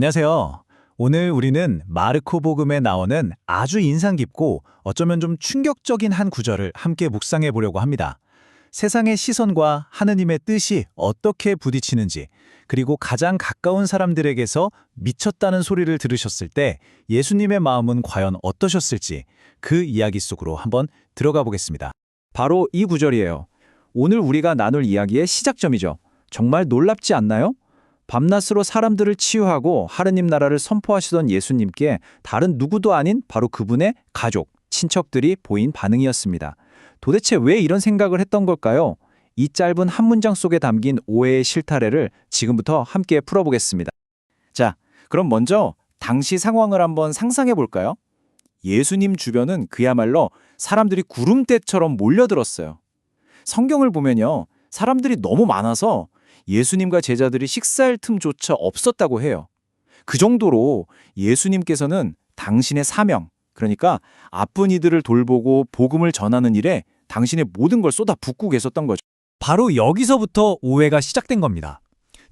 안녕하세요. 오늘 우리는 마르코 복음에 나오는 아주 인상 깊고 어쩌면 좀 충격적인 한 구절을 함께 묵상해 보려고 합니다. 세상의 시선과 하느님의 뜻이 어떻게 부딪히는지, 그리고 가장 가까운 사람들에게서 미쳤다는 소리를 들으셨을 때 예수님의 마음은 과연 어떠셨을지 그 이야기 속으로 한번 들어가 보겠습니다. 바로 이 구절이에요. 오늘 우리가 나눌 이야기의 시작점이죠. 정말 놀랍지 않나요? 밤낮으로 사람들을 치유하고 하느님 나라를 선포하시던 예수님께 다른 누구도 아닌 바로 그분의 가족, 친척들이 보인 반응이었습니다. 도대체 왜 이런 생각을 했던 걸까요? 이 짧은 한 문장 속에 담긴 오해의 실타래를 지금부터 함께 풀어보겠습니다. 자, 그럼 먼저 당시 상황을 한번 상상해 볼까요? 예수님 주변은 그야말로 사람들이 구름대처럼 몰려들었어요. 성경을 보면요. 사람들이 너무 많아서 예수님과 제자들이 식사할 틈조차 없었다고 해요. 그 정도로 예수님께서는 당신의 사명, 그러니까 아픈 이들을 돌보고 복음을 전하는 일에 당신의 모든 걸 쏟아 붓고 계셨던 거죠. 바로 여기서부터 오해가 시작된 겁니다.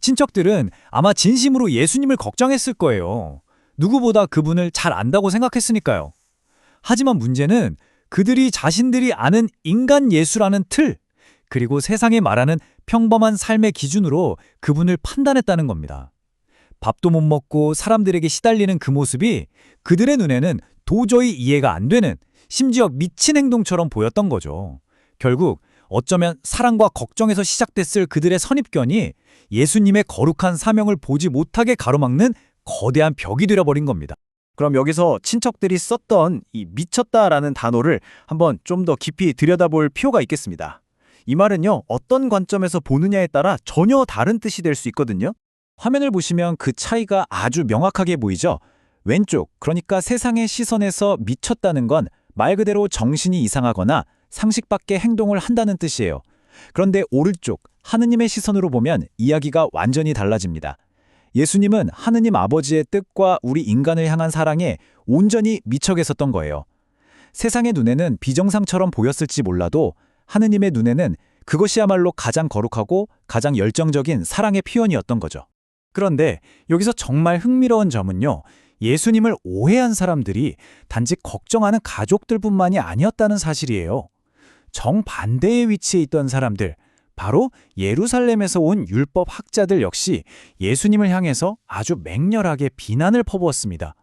친척들은 아마 진심으로 예수님을 걱정했을 거예요. 누구보다 그분을 잘 안다고 생각했으니까요. 하지만 문제는 그들이 자신들이 아는 인간 예수라는 틀, 그리고 세상에 말하는 평범한 삶의 기준으로 그분을 판단했다는 겁니다. 밥도 못 먹고 사람들에게 시달리는 그 모습이 그들의 눈에는 도저히 이해가 안 되는 심지어 미친 행동처럼 보였던 거죠. 결국 어쩌면 사랑과 걱정에서 시작됐을 그들의 선입견이 예수님의 거룩한 사명을 보지 못하게 가로막는 거대한 벽이 되어버린 겁니다. 그럼 여기서 친척들이 썼던 이 미쳤다라는 단어를 한번 좀 더 깊이 들여다볼 필요가 있겠습니다. 이 말은요, 어떤 관점에서 보느냐에 따라 전혀 다른 뜻이 될 수 있거든요. 화면을 보시면 그 차이가 아주 명확하게 보이죠? 왼쪽, 그러니까 세상의 시선에서 미쳤다는 건 말 그대로 정신이 이상하거나 상식 밖의 행동을 한다는 뜻이에요. 그런데 오른쪽, 하느님의 시선으로 보면 이야기가 완전히 달라집니다. 예수님은 하느님 아버지의 뜻과 우리 인간을 향한 사랑에 온전히 미쳐 계셨던 거예요. 세상의 눈에는 비정상처럼 보였을지 몰라도 하느님의 눈에는 그것이야말로 가장 거룩하고 가장 열정적인 사랑의 표현이었던 거죠. 그런데 여기서 정말 흥미로운 점은요. 예수님을 오해한 사람들이 단지 걱정하는 가족들뿐만이 아니었다는 사실이에요. 정반대의 위치에 있던 사람들, 바로 예루살렘에서 온 율법 학자들 역시 예수님을 향해서 아주 맹렬하게 비난을 퍼부었습니다.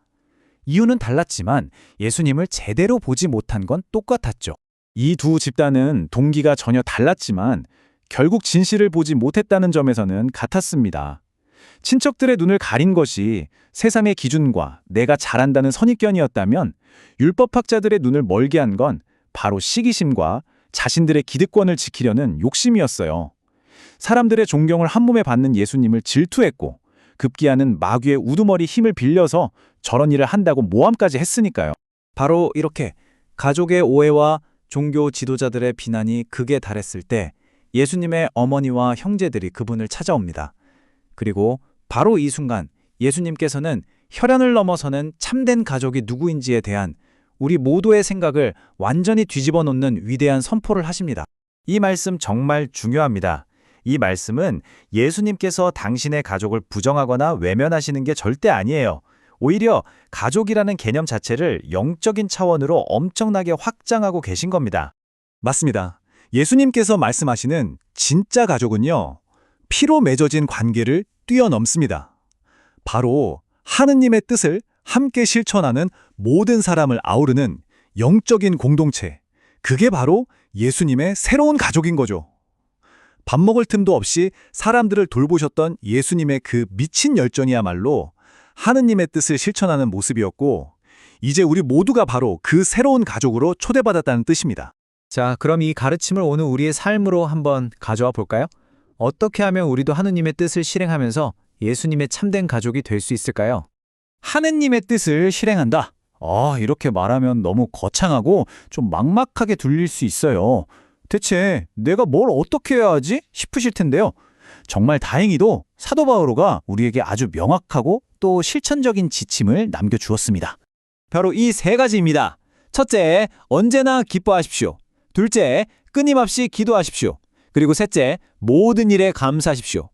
이유는 달랐지만 예수님을 제대로 보지 못한 건 똑같았죠. 이 두 집단은 동기가 전혀 달랐지만 결국 진실을 보지 못했다는 점에서는 같았습니다. 친척들의 눈을 가린 것이 세상의 기준과 내가 잘한다는 선입견이었다면 율법학자들의 눈을 멀게 한 건 바로 시기심과 자신들의 기득권을 지키려는 욕심이었어요. 사람들의 존경을 한몸에 받는 예수님을 질투했고 급기야는 마귀의 우두머리 힘을 빌려서 저런 일을 한다고 모함까지 했으니까요. 바로 이렇게 가족의 오해와 종교 지도자들의 비난이 극에 달했을 때 예수님의 어머니와 형제들이 그분을 찾아옵니다. 그리고 바로 이 순간 예수님께서는 혈연을 넘어서는 참된 가족이 누구인지에 대한 우리 모두의 생각을 완전히 뒤집어 놓는 위대한 선포를 하십니다. 이 말씀 정말 중요합니다. 이 말씀은 예수님께서 당신의 가족을 부정하거나 외면하시는 게 절대 아니에요. 오히려 가족이라는 개념 자체를 영적인 차원으로 엄청나게 확장하고 계신 겁니다. 맞습니다. 예수님께서 말씀하시는 진짜 가족은요, 피로 맺어진 관계를 뛰어넘습니다. 바로 하느님의 뜻을 함께 실천하는 모든 사람을 아우르는 영적인 공동체. 그게 바로 예수님의 새로운 가족인 거죠. 밥 먹을 틈도 없이 사람들을 돌보셨던 예수님의 그 미친 열정이야말로 하느님의 뜻을 실천하는 모습이었고, 이제 우리 모두가 바로 그 새로운 가족으로 초대받았다는 뜻입니다. 자, 그럼 이 가르침을 오늘 우리의 삶으로 한번 가져와 볼까요? 어떻게 하면 우리도 하느님의 뜻을 실행하면서 예수님의 참된 가족이 될 수 있을까요? 하느님의 뜻을 실행한다. 아, 이렇게 말하면 너무 거창하고 좀 막막하게 들릴 수 있어요. 대체 내가 뭘 어떻게 해야 하지? 싶으실 텐데요. 정말 다행히도 사도 바오로가 우리에게 아주 명확하고 또 실천적인 지침을 남겨주었습니다. 바로 이 세 가지입니다. 첫째, 언제나 기뻐하십시오. 둘째, 끊임없이 기도하십시오. 그리고 셋째, 모든 일에 감사하십시오.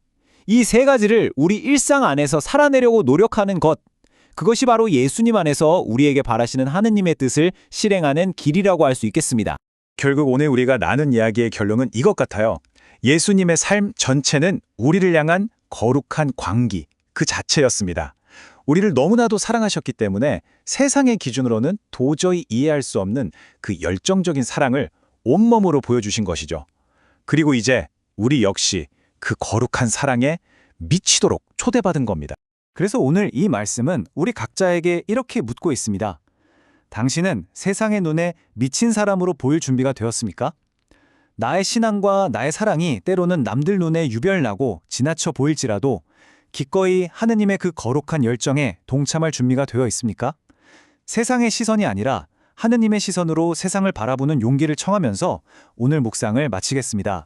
이 세 가지를 우리 일상 안에서 살아내려고 노력하는 것. 그것이 바로 예수님 안에서 우리에게 바라시는 하느님의 뜻을 실행하는 길이라고 할 수 있겠습니다. 결국 오늘 우리가 나눈 이야기의 결론은 이것 같아요. 예수님의 삶 전체는 우리를 향한 거룩한 광기 그 자체였습니다. 우리를 너무나도 사랑하셨기 때문에 세상의 기준으로는 도저히 이해할 수 없는 그 열정적인 사랑을 온몸으로 보여주신 것이죠. 그리고 이제 우리 역시 그 거룩한 사랑에 미치도록 초대받은 겁니다. 그래서 오늘 이 말씀은 우리 각자에게 이렇게 묻고 있습니다. 당신은 세상의 눈에 미친 사람으로 보일 준비가 되었습니까? 나의 신앙과 나의 사랑이 때로는 남들 눈에 유별나고 지나쳐 보일지라도 기꺼이 하느님의 그 거룩한 열정에 동참할 준비가 되어 있습니까? 세상의 시선이 아니라 하느님의 시선으로 세상을 바라보는 용기를 청하면서 오늘 묵상을 마치겠습니다.